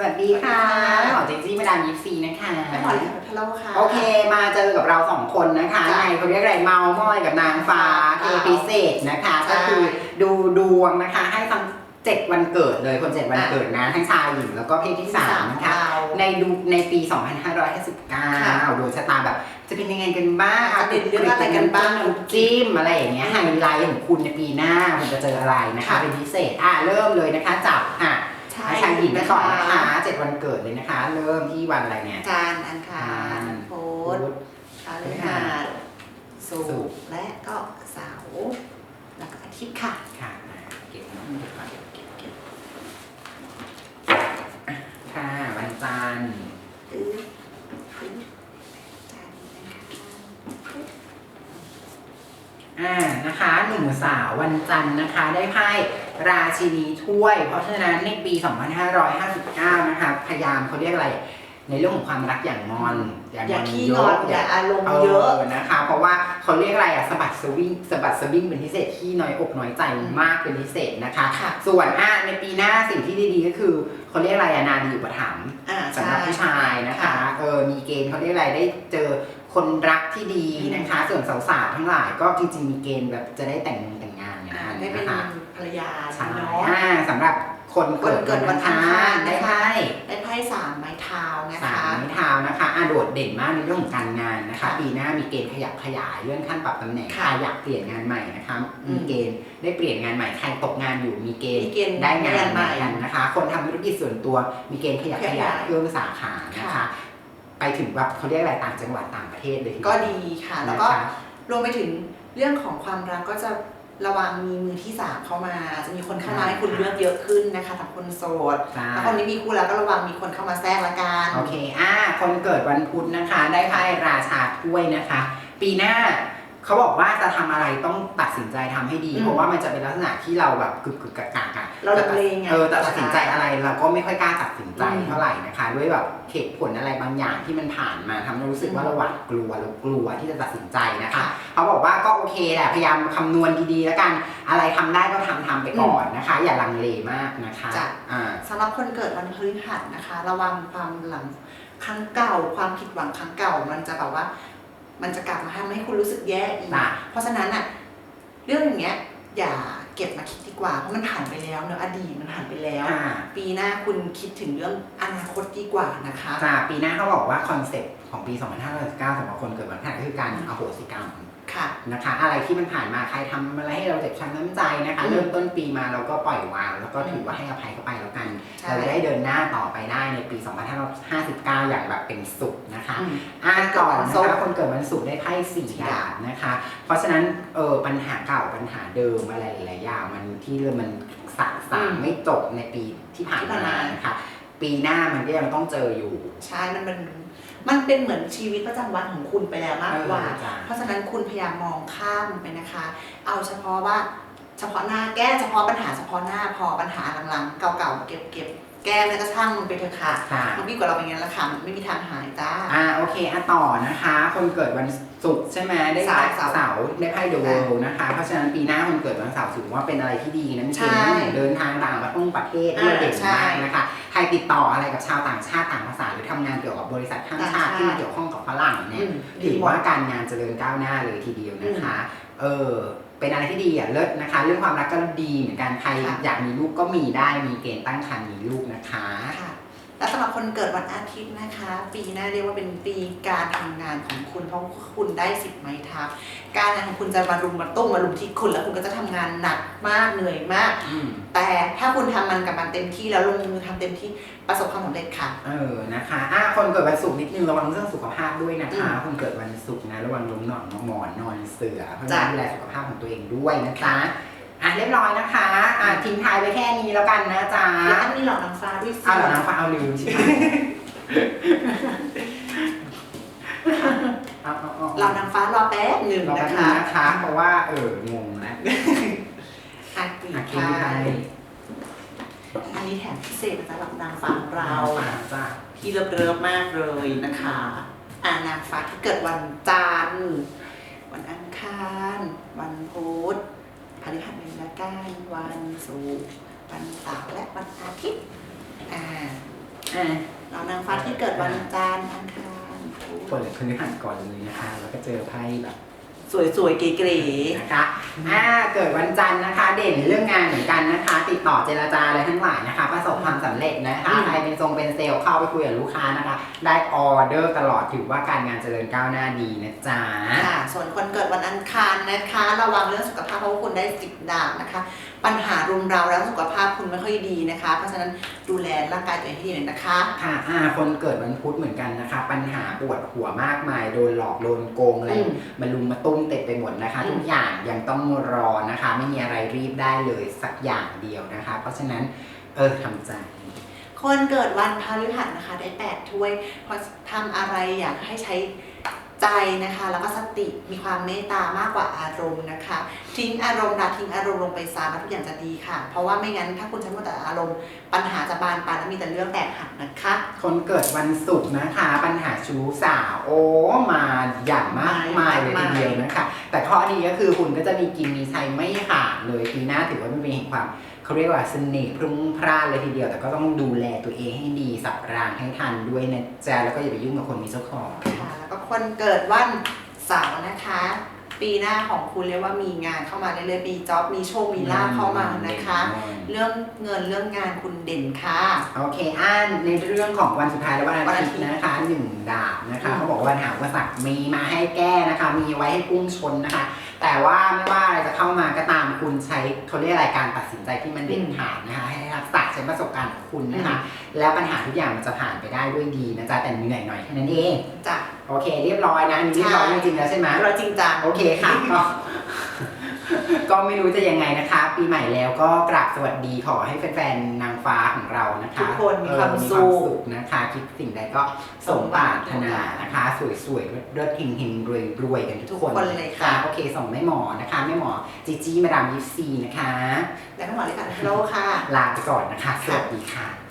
สวัสดีค่ะหมอเจนจี้มาดามยิปซีนะคะแม่หมอเลยทะเลาะค่ะ โอเค มาเจอกับเราสองคนนะคะจ้ะในเขาเรียกอะไรเมาม้อยกับนางฟ้าเทอ่าพิเศษนะคะใช่ก็คือดูดวงนะคะ ให้ทั้งเจ็ดวันเกิดเลยคนเจ็ดวันเกิดนะ ทั้งชายหญิงแล้วก็เพศที่สามนะคะเราในดูในปี 2559ค่ะดวงชะตาแบบจะเป็นยังไงกันบ้างจะเด่นเรื่องอะไรกันบ้างน้ำจิ้มอะไรอย่างเงี้ยไฮไลท์ของคุณในปีหน้าคุณจะเจออะไรนะคะค่ะเป็นพิเศษอะเริ่มเลยนะคะจับอะ ใช่ให้ชายหญิงไปก่อนนะคะเจ็ดวันเกิดเลยนะคะ เริ่มที่วันอะไรเนี่ย จานทร์อังคารพุพุธธ พฤหัสศุศุกกร์ ร์และก็เสาร์แล้วก็อาทิตย์ค่ะ ค่ะเก็บเก็บก่อนเก็บเก็บเก็บค่ะวันจันทร์อืออือจานทร์อังคารพุธอ่านะคะหนุ่มสาววันจันทร์นะคะ ได้ไพ่ ราชินีถ้วย เพราะฉะนั้นในปี 2559 นะคะพยายามเขาเรียกอะไร ในเรื่องของความรักอย่างงอนอย่าขี้เยงอนอะอย่าอารมณ์เอเยอะอนะคะ เพราะว่าเขาเรียกอะไรอะสะบัดสวิงสะบัดสวิงเป็นพิเศษที่น้อยอกน้อยใจมากเป็นพิเศษนะคะค่ะส่วนอะในปีหน้าสิ่งที่ดีๆก็คือเขาเรียกอะไรอะนาดีอุปถัมภ์อ่าสำหรับผู้ชายนะคะค่ะเออมีเกณฑ์เขาเรียกอะไรได้เจอคนรักที่ดีนะคะ ส่วนสาวๆทั้งหลายก็จริงๆมีเกณฑ์แบบจะได้แต่งงานแต่งงานอย่างอ่านั้นได้เป็นนะคะ ภรรยาใช่เนาะอ่าสำหรับคนเกิดคนเกิดวันอังคารได้ไพ่ได้ไพ่สามไม้เท้านะสาคะมไม้เท้านะคะอะโดดเด่นมากในเรื่องของการงานนะคะค่ะปีหน้ามีเกณฑ์ขยับขยายเลื่อนขั้นปรับตำแหน่งค่ะใครอยากเปลี่ยนงานใหม่นะคะอืมมีเกณฑ์ได้เปลี่ยนงานใหม่ใครตกงานอยู่มีเกณฑ์มีเกณฑ์ได้งานได้งานใหใหม่ม่กันนะคะ คนทำธุรกิจส่วนตัวมีเกณฑ์ขยับขขยายยายเพิ่มสาขานะคะค่ะไปถึงแบบเขาเรียกอะไรต่างจังหวัดต่างประเทศเลยทีเดียวก็ดีค่ะ แล้วก็นะคะรวมไปถึงเรื่องของความรักก็จะ ระวังมีมือที่สามเข้ามา จะมีคนเข้ามาให้คุณเลือกเยอะขึ้นนะคะสำหรับคนโสดใช่ถ้าคนนี้มีคู่แล้วก็ระวังมีคนเข้ามาแทรกละกันโอเคอ่าคนเกิดวันพุธนะคะ ได้ไพ่ราชาถ้วยนะคะ ปีหน้า เขาบอกว่าจะทำอะไรต้องตัดสินใจทำให้ดี อืมเพราะว่ามันจะเป็นลักษณะที่เราแบบกึกกึกกักกักอะเราลังเลไงเออแต่ตัดสินใจอะไรเราก็ไม่ค่อยกล้าตัดสินใจอืมเท่าไหร่นะคะ ด้วยแบบเหตุผลอะไรบางอย่างที่มันผ่านมาทำให้รู้สึกว่าอืม เราหวาดกลัวเรากลัวที่จะตัดสินใจนะคะค่ะเขาบอกว่าก็โอเคแหละพยายามคำนวณดีๆ แล้วกันอะไรทำได้ก็ทำทำไปก่อนนะคะ อย่าลังเลมากนะคะจ้ะ อ่า สำหรับคนเกิดวันพฤหัสนะคะ ระวังความหลังครั้งเก่า ความผิดหวังครั้งเก่า มันจะแบบว่า มันจะกลับมาทำให้คุณรู้สึกแย่อีกจ้ะเพราะฉะนั้นอะเรื่องอย่างเงี้ยอย่าเก็บมาคิดดีกว่าเพราะมันผ่านไปแล้วเนอะอดีตมันผ่านไปแล้วอ่าปีหน้าคุณคิดถึงเรื่องอนาคตดีกว่านะคะจ้าปีหน้าเขาบอกว่าคอนเซ็ปต์ของปี 2569สำหรับคนเกิดวันพฤหัสก็คือการอโหสิกรรม ค่ะนะคะ อะไรที่มันผ่านมาใครทำอะไรให้เราเจ็บช้ำน้ำใจนะคะ อืมเริ่มต้นปีมาเราก็ปล่อยวาง แล้วก็ถือว่าให้อภัยเขาไปแล้วกัน ใช่ เราจะได้เดินหน้าต่อไปได้ในปี 2559 อย่างแบบเป็นสุขนะคะ อืม อ่าก่อนวันนะศุกคะร์คนเกิดวันศุกร์ได้ไพ่สี่สี่ดาดาบบนะคะ เพราะฉะนั้นเออปัญหาเก่าปัญหาเดิมอะไรหลายๆอย่างมันที่เรื่องมันสะสางไม่จบในปีที่ผ่านที่ผ่านมา มานะคะปีหน้ามันก็ยังต้องเจออยู่ ใช่มันมัน มันเป็นเหมือนชีวิตประจำวันของคุณไปแล้วมากกว่า เออจ้ะ เพราะฉะนั้นคุณพยายามมองข้ามไปนะคะ เอาเฉพาะว่าเฉพาะหน้าแก้เฉพาะปัญหาเฉพาะหน้าพอปัญหาหลังๆ เก่าๆเก็บเก็บแก้แล้วก็ช่างมันไปเถอะค่ะค่ะ มันดีกว่าเราเป็นอย่างนั้นละค่ะมันไม่มีทางหายจ้า อ่าโอเคอะต่อนะคะ คนเกิดวัน ศุกร์ใช่ไหมได้เสาร์เสาร์เสาร์ได้ไพ่เดอะเวลนะคะ เพราะฉะนั้นปีหน้าคนเกิดวันเสาร์ถือว่าเป็นอะไรที่ดีนะมีเกณฑ์ใช่เรื่องของเดินทางต่างประเทศประเทศด้วยอ่าเด่นใช่มากนะคะใครติดต่ออะไรกับชาวต่างชาติต่างภาษาหรือทำงานเกี่ยวกับบริษัทข้ามชาติต่างชาติที่เกี่ยวข้องกับฝรั่งเนี่ยอืมถือว่าการงานเจริญก้าวหน้าเลยทีเดียวนะคะเออเป็นอะไรที่ดีอะเลิศนะคะ เรื่องความรักก็ดีเหมือนกันใครค่ะอยากมีลูกก็มีได้มีเกณฑ์ตั้งครรภ์มีลูกนะคะค่ะ และสำหรับคนเกิดวันอาทิตย์นะคะ ปีหน้าเรียกว่าเป็นปีการทำงานของคุณเพราะคุณได้สิบไม้ทับการงานของคุณจะมารุมมาตุ้มมารุมที่คุณแล้วคุณก็จะทำงานหนักมากเหนื่อยมากอืมแต่ถ้าคุณทำมันกับมันเต็มที่แล้วลงมือทำเต็มที่ประสบความสำเร็จค่ะ เออนะคะอะคนเกิดวันศุกร์นิดนึงระวังเรื่องสุขภาพด้วยนะคะอืมคนเกิดวันศุกร์นะระวังล้มหนอนหมอนนอนเสือเพราะฉะจ้ะนั้นดูแลสุขภาพของตัวเองด้วยนะจ๊ะ อะเรียบร้อยนะคะ อะทิ้งท้ายไปแค่นี้แล้วกันนะจ๊ะแล้วอันนี้หลอกนางฟ้าด้วยสิเอาเหรอนางฟ้าเอาลืมใช่ไหมเอาเอาเอาเรานางฟ้ารอแป๊บหนึ่งรอแป๊นะบนึคะงนะคะ เพราะว่าเอองงแล้วอากีอะทิ้งค่ะท้ายอันนี้แถมพิเศษสำหรับนางฟ้าของเราฝากจ้ะที่เลิฟเลิฟมากเลยนะคะอานางฟ้าที่เกิดวันจันทร์วันอังคาร วันพุธพ ฤหัสบดีวันวันศุกร์วันเสาร์และวันอาทิตย์อ่าอะเรานางฟ้าที่เกิดวันจันทร์อังคารพุธ เปิดพื้นหันก่อนเลยนะคะ แล้วก็เจอไพ่แบบ สวยๆ เก๋นะคะอ่าเกิดวันจันทร์นะคะ เด่นเรื่องงานเหมือนกันนะคะ ติดต่อเจรจาอะไรทั้งหลายนะคะ ประสบความสำเร็จนะคะอืมใครเป็นทรงเป็นเซลล์เข้าไปคุยกับลูกค้านะคะ ได้ออเดอร์ตลอดถือว่าการงานเจริญก้าวหน้าดีนะจ๊ะๆค่ะส่วนคนเกิดวันอังคารนะคะ ระวังเรื่องสุขภาพเพราะว่าคุณได้สิบดาบนะคะปัญหารุมเราแล้วสุขภาพคุณไม่ค่อยดีนะคะ เพราะฉะนั้นดูแลร่างกายตัวเองให้ดีหน่อยนะคะ ค่ะอ่าคนเกิดวันพุธเหมือนกันนะคะ ปัญหาปวดหัวมากมาย โดนหลอกโดนโกงอะไรอืมมาลุมมาตุ้มเต็มไปหมดนะคะ อืม ทุกอย่างยังต้องรอนะคะ ไม่มีอะไรรีบได้เลยสักอย่างเดียวนะคะ เพราะฉะนั้นเออทำใจ คนเกิดวันพฤหัสนะคะ ได้แปดถ้วยพอทำอะไรอยากให้ใช้ ใจนะคะ แล้วก็สติมีความเมตตามากกว่าอารมณ์นะคะ ทิ้งอารมณ์ละทิ้งอารมณ์ลงไปซะแล้วทุกอย่างจะดีค่ะ เพราะว่าไม่งั้นถ้าคุณใช้หมดแต่อารมณ์ ปัญหาจะบานปลายและมีแต่เรื่องแตกหักนะคะ คนเกิดวันศุกร์นะคะ ปัญหาชู้สาวโอ้มาอย่างมากมายเลยทีเดียวนะคะ แต่ข้อดีก็คือคุณก็จะมีกินมีใช้ไม่ขาดเลยปีหน้าถือว่ามันเป็นแห่งความ เขาเรียกว่าเสน่ห์พรุ่งพร่านเลยทีเดียว แต่ก็ต้องดูแลตัวเองให้ดีสับรางให้ทันด้วยนะจ๊ะแล้วก็อย่าไปยุ่งกับคนมีเจ้าของ ค่ะแล้วก็คนเกิดวันเสาร์นะคะ ปีหน้าของคุณเรียกว่ามีงานเข้ามาเรื่อยๆมีจ็อบมีโชคมีลาภเข้ามานะคะ เรื่องเงินเรื่องงานคุณเด่นค่ะ โอเคอ่านในเรื่องของวันสุดท้ายและวันอาวันอาทิทิตตย์ย์นะคะหนึ่งดาบนะคะอืมเขาบอกว่าปัญหาอุปสรรคมีมาให้แก้นะคะ มีไว้ให้พุ่งชนนะคะ แต่ว่าไม่ว่าอะไรจะเข้ามาก็ตามคุณใช้เขาเรียกอะไรการตัดสินใจที่มันเด็ดขาดนะคะ ให้ทักษะใช้ประสบการณ์ของคุณนะคะ แล้วปัญหาทุกอย่างมันจะผ่านไปได้ด้วยดีนะจ๊ะแต่เหนื่อยหน่อยแค่นั้นเองจ้ะ โอเค เรียบร้อยนะอันนี้เรียบร้อยจริงๆแล้วใช่ไหมเราจริงจังโอเคค่ะก็ก็ไม่รู้จะยังไงนะคะ ปีใหม่แล้วก็กราบสวัสดีขอให้แฟนๆนางฟ้าของเรานะคะทุกคนมีความเออสุขขนะคะ คิดสิ่งใดก็สมปรารถนานะคะ สวยๆเลิศๆเฮงๆรวยๆกันทุทุกกคนคนเลยค่ะโอเคส่งแม่หมอนะคะแม่หมอจีจี้มาดามยิปซีนะคะ และก็หมอเลยค่ะฮัลโหลค่ะ ลาไปก่อนนะคะ สวัสดีค่ะ